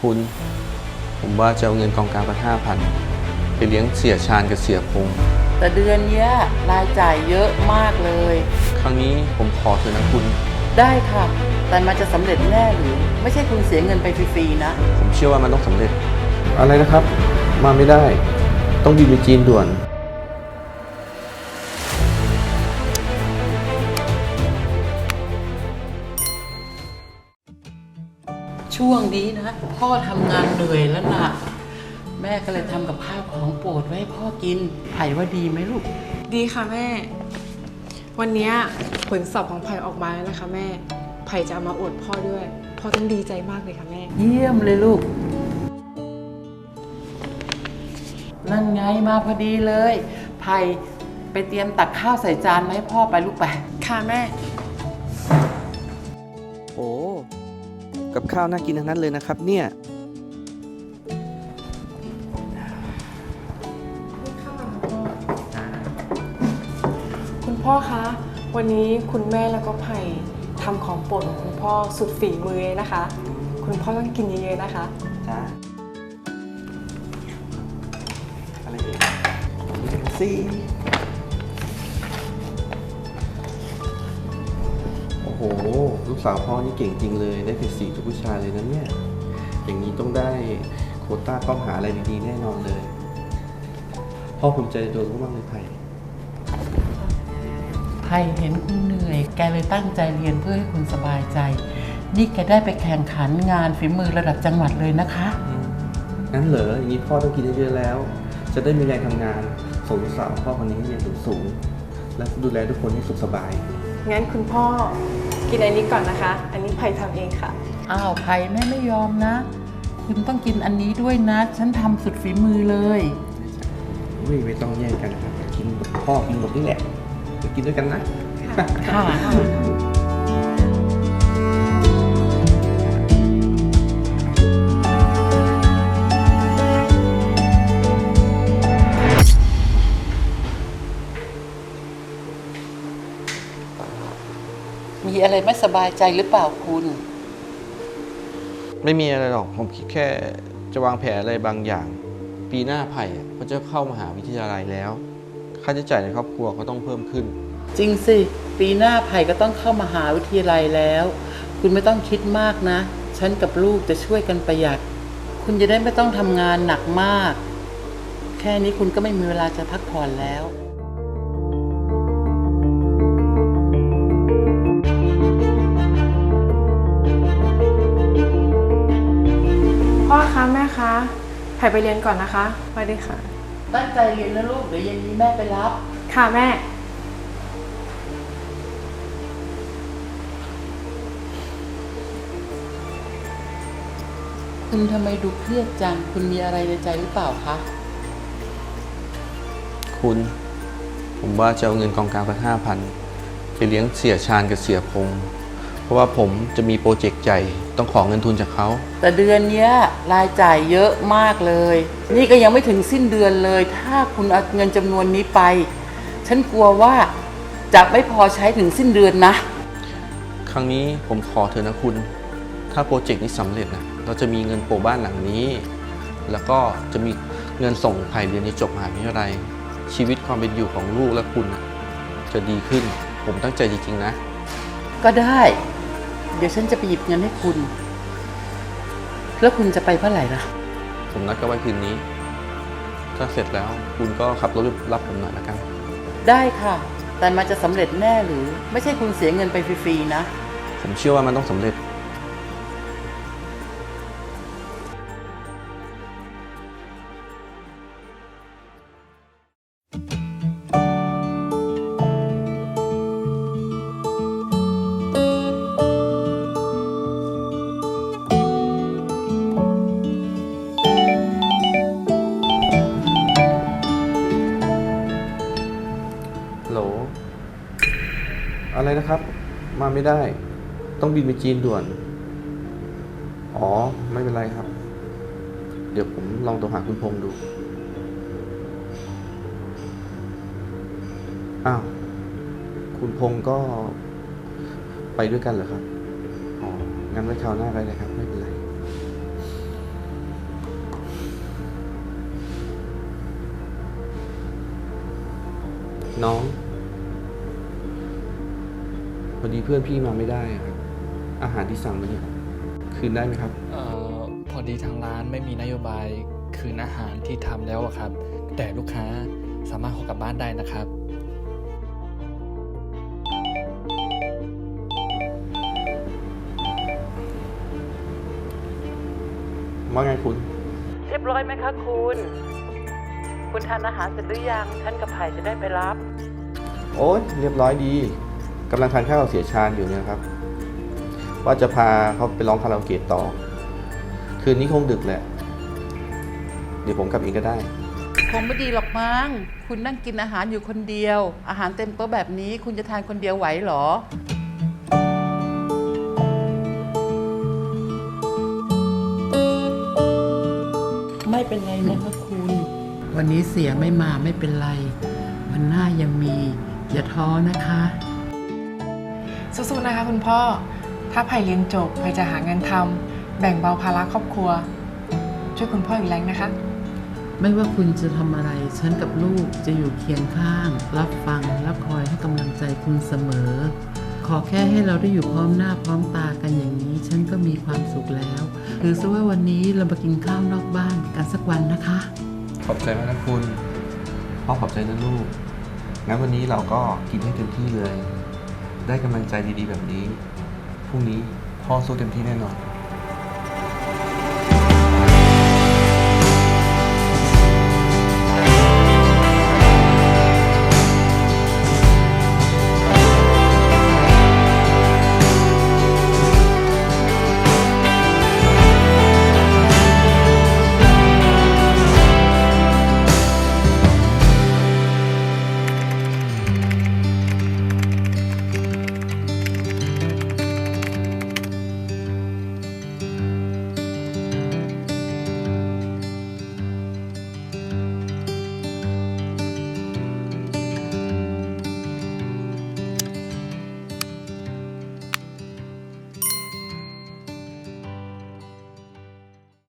คุณ ผมว่าจะเอาเงินกองกลางไปห้าพันไปเลี้ยงเสียชาญกับเสียพงษ์แต่เดือนเนี้ยรายจ่ายเยอะมากเลย ครั้งนี้ผมขอเถอะนะคุณ ได้ค่ะ แต่มันจะสำเร็จแน่หรือ ไม่ใช่คุณเสียเงินไปฟรีๆนะ ผมเชื่อว่ามันต้องสำเร็จ อะไรนะครับ มาไม่ได้ ต้องบินไปจีนด่วน ช่วงนี้นะ พ่อทำงานเหนื่อยแล้วนะแม่ก็เลยทำกับข้าวของโปรดไว้ให้พ่อกินไผ่ว่าดีไหมลูก ดีค่ะแม่ วันเนี้ยผลสอบของไผ่ออกมาแล้วนะคะ แม่ไผ่จะเอามาอวดพ่อด้วย พ่อต้องดีใจมากเลยค่ะแม่ เยี่ยมเลยลูก นั่นไงมาพอดีเลย ไผ่ไปเตรียมตักข้าวใส่จานมาให้พ่อไปลูกไป ค่ะแม่ กับข้าวน่ากินทั้งนั้นเลยนะครับ เนี่ยคุณพ่อคะ วันนี้คุณแม่แล้วก็ไผ่ทำของโปรดของคุณพ่อสุดฝีมือเลยนะคะ คุณพ่อต้องกินเยอะๆนะคะจ้าอะไรเอ่ยสี่ ห ลูกสาวพ่อนี่เก่งจริงเลย ได้เป็นสี่ทุกวิชาเลยนะเนี่ย อย่างนี้ต้องได้โควต้าเข้าหาอะไรดีๆแน่นอนเลย พ่อภูมิใจในตัวลูกมากเลยไผ่ไผ่เห็นคุณเหนื่อย แกเลยตั้งใจเรียนเพื่อให้คุณสบายใจ นี่แกได้ไปแข่งขันงานฝีมือระดับจังหวัดเลยนะคะ งั้นเหรอ อย่างนี้พ่อต้องกินเยอะๆแล้ว จะได้มีแรงทำงานส่งลูกสาวพ่อคนนี้ให้เรียนสูงๆและดูแลทุกคนให้สุขสบาย งั้นคุณพ่อ กินอันนี้ก่อนนะคะ อันนี้ไผ่ทำเองค่ะ อ้าวไผ่แม่ไม่ยอมนะ คุณต้องกินอันนี้ด้วยนะ ฉันทำสุดฝีมือเลย อุ้ยไม่ต้องแย่งกันนะครับกินพ่อกินหมดนี่แหละไปกินด้วยกันนะ ค่ะ มีอะไรไม่สบายใจหรือเปล่าคุณ ไม่มีอะไรหรอก ผมคิดแค่จะวางแผนอะไรบางอย่าง ปีหน้าไผ่อะเขาจะเข้ามหาวิทยาลัยแล้ว ค่าใช้จ่ายในครอบครัวก็ต้องเพิ่มขึ้น จริงสิ ปีหน้าไผ่ก็ต้องเข้ามหาวิทยาลัยแล้ว คุณไม่ต้องคิดมากนะ ฉันกับลูกจะช่วยกันประหยัด คุณจะได้ไม่ต้องทำงานหนักมาก แค่นี้คุณก็ไม่มีเวลาจะพักผ่อนแล้ว พ่อคะแม่คะไผ่ไปเรียนก่อนนะคะไปดีค่ะ ตั้งใจเรียนนะลูก เดี๋ยวเย็นนี้แม่ไปรับ ค่ะแม่ คุณทำไมดูเครียดจัง คุณมีอะไรในใจหรือเปล่าคะ คุณ ผมว่าจะเอาเงินกองกลางไปห้าพันไปเลี้ยงเสียชาญกับเสียพงษ์เพ ราะว่าผมจะมีโปรเจกต์ใหญ่ต้องขอเงินทุนจากเขา แต่เดือนเนี้ยรายจ่ายเยอะมากเลย นี่ก็ยังไม่ถึงสิ้นเดือนเลย ถ้าคุณเอาเงินจำนวนนี้ไป ฉันกลัวว่าจะไม่พอใช้ถึงสิ้นเดือนนะ ครั้งนี้ผมขอเถอะนะคุณ ถ้าโปรเจกต์นี้สำเร็จนะเราจะมีเงินโปรบ้านหลังนี้ แล้วก็จะมีเงินส่งไผ่เรียนจนจบมหาวิทยาลัยชีวิตความเป็นอยู่ของลูกและคุณน่ะจะดีขึ้น ผมตั้งใจจริงๆนะ ก็ได้ เดี๋ยวฉันจะไปหยิบเงินให้คุณ แล้วคุณจะไปเมื่อไหร่ล่ะ ผมนัดกันไว้คืนนี้ ถ้าเสร็จแล้วคุณก็ขับรถรับผมหน่อยละกัน ได้ค่ะ แต่มันจะสำเร็จแน่หรือ ไม่ใช่คุณเสียเงินไปฟรีๆนะ ผมเชื่อว่ามันต้องสำเร็จ อะไรนะครับ มาไม่ได้ ต้องบินไปจีนด่วน อ๋อ ไม่เป็นไรครับ เดี๋ยวผมลองโทรหาคุณพงษ์ดู อ้าว คุณพงษ์ก็ไปด้วยกันเหรอครับ อ๋อ งั้นไว้คราวหน้าไปเลยครับ ไม่เป็นไรน้อง พอดีเพื่อนพี่มาไม่ได้อะครับ อาหารที่สั่งมาเนี่ยคืนได้ไหมครับ เออพอดีทางร้านไม่มีนโยบายคืนอาหารที่ทำแล้วอะครับ แต่ลูกค้าสามารถขอกลับบ้านได้นะครับ ว่าไงคุณ เรียบร้อยไหมคะคุณ คุณทานอาหารเสร็จหรือยังฉันกับไผ่จะได้ไปรับ โอ้ยเรียบร้อยดี กำลังทานข้าวกับเสียชาญอยู่เนี่ยครับ ว่าจะพาเขาไปร้องคาราโอเกะต่อ คืนนี้คงดึกแหละ เดี๋ยวผมกลับเองก็ได้ คงไม่ดีหรอกมั้ง คุณนั่งกินอาหารอยู่คนเดียว อาหารเต็มโต๊ะแบบนี้ คุณจะทานคนเดียวไหวเหรอ ไม่เป็นไรนะคะคุณ วันนี้เสียไม่มาไม่เป็นไร วันหน้ายังมี อย่าท้อนะคะ สู้ๆนะคะคุณพ่อ ถ้าไผ่เรียนจบไผ่จะหางานทำแบ่งเบาภาระครอบครัว ช่วยคุณพ่ออีกแรงนะคะ ไม่ว่าคุณจะทำอะไร ฉันกับลูกจะอยู่เคียงข้าง รับฟังและคอยให้กำลังใจคุณเสมอ ขอแค่ให้เราได้อยู่พร้อมหน้าพร้อมตากันอย่างนี้ ฉันก็มีความสุขแล้ว หรือซะว่าวันนี้เรามากินข้าวนอกบ้านกันสักวันนะคะ ขอบใจมากนะคุณ พ่อขอบใจนะลูก งั้นวันนี้เราก็กินให้เต็มที่เลย ได้กำลังใจดีๆแบบนี้พรุ่งนี้พ่อสู้เต็มที่แน่นอน